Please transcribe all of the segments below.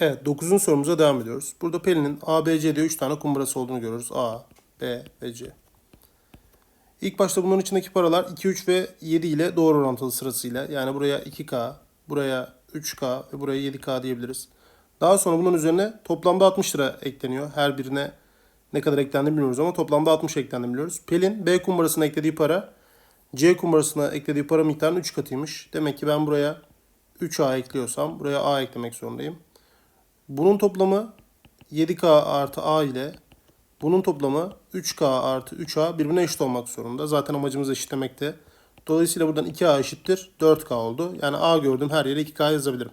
Evet 9. sorumuza devam ediyoruz. Burada Pelin'in A, B, C diye 3 tane kumbarası olduğunu görüyoruz. A, B ve C. İlk başta bunların içindeki paralar 2, 3 ve 7 ile doğru orantılı sırasıyla. Yani buraya 2K, buraya 3K ve buraya 7K diyebiliriz. Daha sonra bunun üzerine toplamda 60 lira ekleniyor. Her birine ne kadar eklendiğini bilmiyoruz ama toplamda 60 eklendiğini biliyoruz. Pelin B kumbarasına eklediği para C kumbarasına eklediği para miktarının 3 katıymış. Demek ki ben buraya 3A ekliyorsam buraya A eklemek zorundayım. Bunun toplamı 7K artı A ile bunun toplamı 3K artı 3A birbirine eşit olmak zorunda. Zaten amacımız eşitlemekte. Dolayısıyla buradan 2A eşittir 4K oldu. Yani A gördüğüm her yere 2K yazabilirim.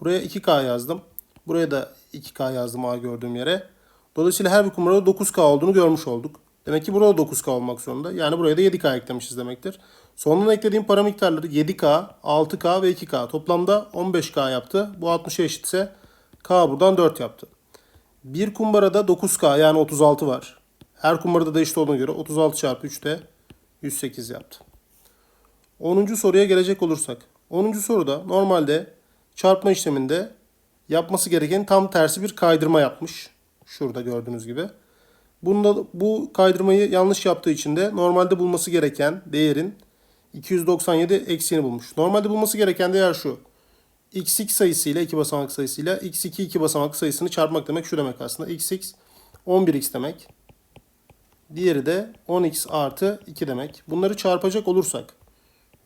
Buraya 2K yazdım. Buraya da 2K yazdım A gördüğüm yere. Dolayısıyla her bir kumbarada 9K olduğunu görmüş olduk. Demek ki burada 9K olmak zorunda. Yani buraya da 7K eklemişiz demektir. Sonuna eklediğim para miktarları 7K, 6K ve 2K. Toplamda 15K yaptı. Bu 60'a eşitse K buradan 4 yaptı. Bir kumbarada 9K yani 36 var. Her kumbarada da eşit olduğuna göre 36 çarpı 3 de 108 yaptı. 10. soruya gelecek olursak. 10. soruda normalde çarpma işleminde yapması gereken tam tersi bir kaydırma yapmış. Şurada gördüğünüz gibi. Bunda bu kaydırmayı yanlış yaptığı için de normalde bulması gereken değerin 297 eksiğini bulmuş. Normalde bulması gereken değer şu. X2 sayısıyla iki basamak sayısıyla x2 iki basamak sayısını çarpmak demek şu demek aslında. xx 11x demek. Diğeri de 10x artı 2 demek. Bunları çarpacak olursak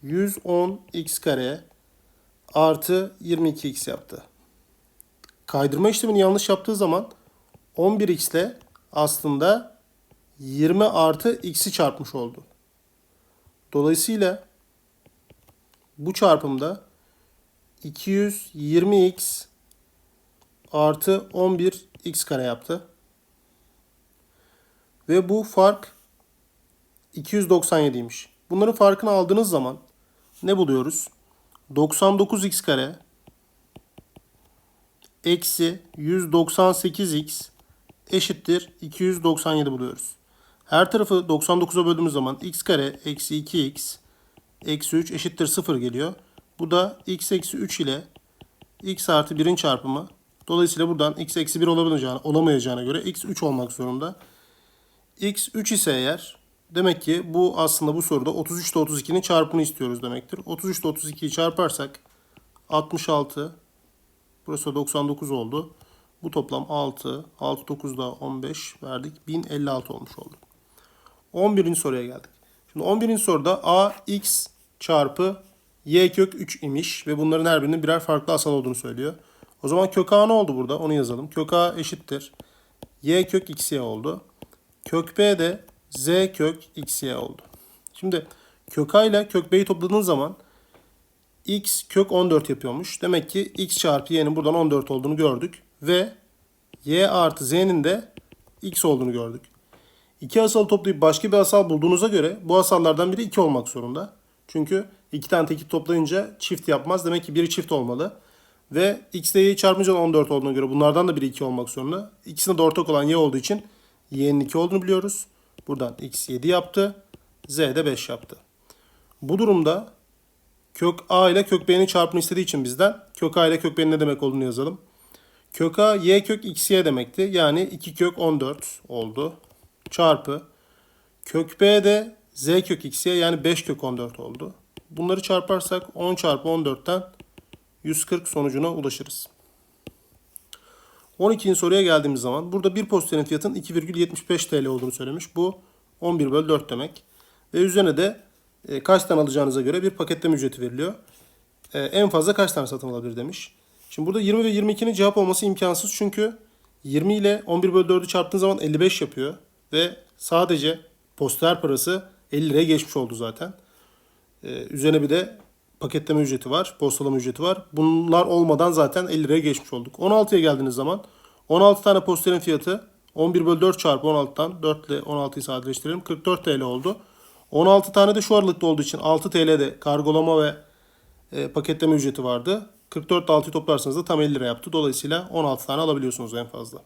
110x kare artı 22x yaptı. Kaydırma işlemini yanlış yaptığı zaman 11x ile aslında 20 artı x'i çarpmış oldu. Dolayısıyla bu çarpımda 220x artı 11x kare yaptı. Ve bu fark 297'ymiş. Bunların farkını aldığınız zaman ne buluyoruz? 99x kare eksi 198x eşittir 297 buluyoruz. Her tarafı 99'a böldüğümüz zaman x kare eksi 2x eksi 3 eşittir 0 geliyor. Bu da x eksi 3 ile x artı 1'in çarpımı. Dolayısıyla buradan x eksi 1 olamayacağına, olamayacağına göre x 3 olmak zorunda. x 3 ise eğer demek ki bu aslında bu soruda 33 ile 32'nin çarpımını istiyoruz demektir. 33 ile 32'yi çarparsak 66 burası da 99 oldu. Bu toplam 6. 6 9 da 15 verdik. 1056 olmuş oldu. 11. soruya geldik. Şimdi 11. soruda a x çarpı y kök 3 imiş ve bunların her birinin birer farklı asal olduğunu söylüyor. O zaman kök a ne oldu burada? Onu yazalım. Kök a eşittir. y kök xy oldu. Kök b de z kök xy oldu. Şimdi kök a ile kök b'yi topladığınız zaman x kök 14 yapıyormuş. Demek ki x çarpı y'nin buradan 14 olduğunu gördük. Ve y artı z'nin de x olduğunu gördük. İki asal toplayıp başka bir asal bulduğunuza göre bu asallardan biri 2 olmak zorunda. Çünkü iki tane tekit toplayınca çift yapmaz. Demek ki biri çift olmalı. Ve x ile y'yi çarpınca da 14 olduğuna göre bunlardan da biri 2 olmak zorunda. İkisinde de ortak olan y olduğu için y'nin 2 olduğunu biliyoruz. Buradan x 7 yaptı. z de 5 yaptı. Bu durumda kök a ile kök b'nin çarpımını istediği için bizden kök a ile kök b'nin ne demek olduğunu yazalım. Kök a y kök xy demekti. Yani 2 kök 14 oldu. Çarpı kök b de z kök xy yani 5 kök 14 oldu. Bunları çarparsak 10 çarpı 14'ten 140 sonucuna ulaşırız. 12. soruya geldiğimiz zaman burada bir posterin fiyatının 2,75 TL olduğunu söylemiş. Bu 11 bölü 4 demek. Ve üzerine de e, kaç tane alacağınıza göre bir paketleme ücreti veriliyor. E, en fazla kaç tane satın alabilir demiş. Şimdi burada 20 ve 22'nin cevap olması imkansız çünkü 20 ile 11 bölü 4'ü çarptığın zaman 55 yapıyor. Ve sadece poster parası 50 liraya geçmiş oldu zaten. Ee, üzerine bir de paketleme ücreti var, postalama ücreti var. Bunlar olmadan zaten 50 liraya geçmiş olduk. 16'ya geldiğiniz zaman 16 tane posterin fiyatı 11 bölü 4 çarpı 16'dan 4 ile 16'yı sadeleştirelim. 44 TL oldu. 16 tane de şu aralıkta olduğu için 6 TL'de kargolama ve e, paketleme ücreti vardı. 44 ile 6'yı toplarsanız da tam 50 lira yaptı. Dolayısıyla 16 tane alabiliyorsunuz en fazla.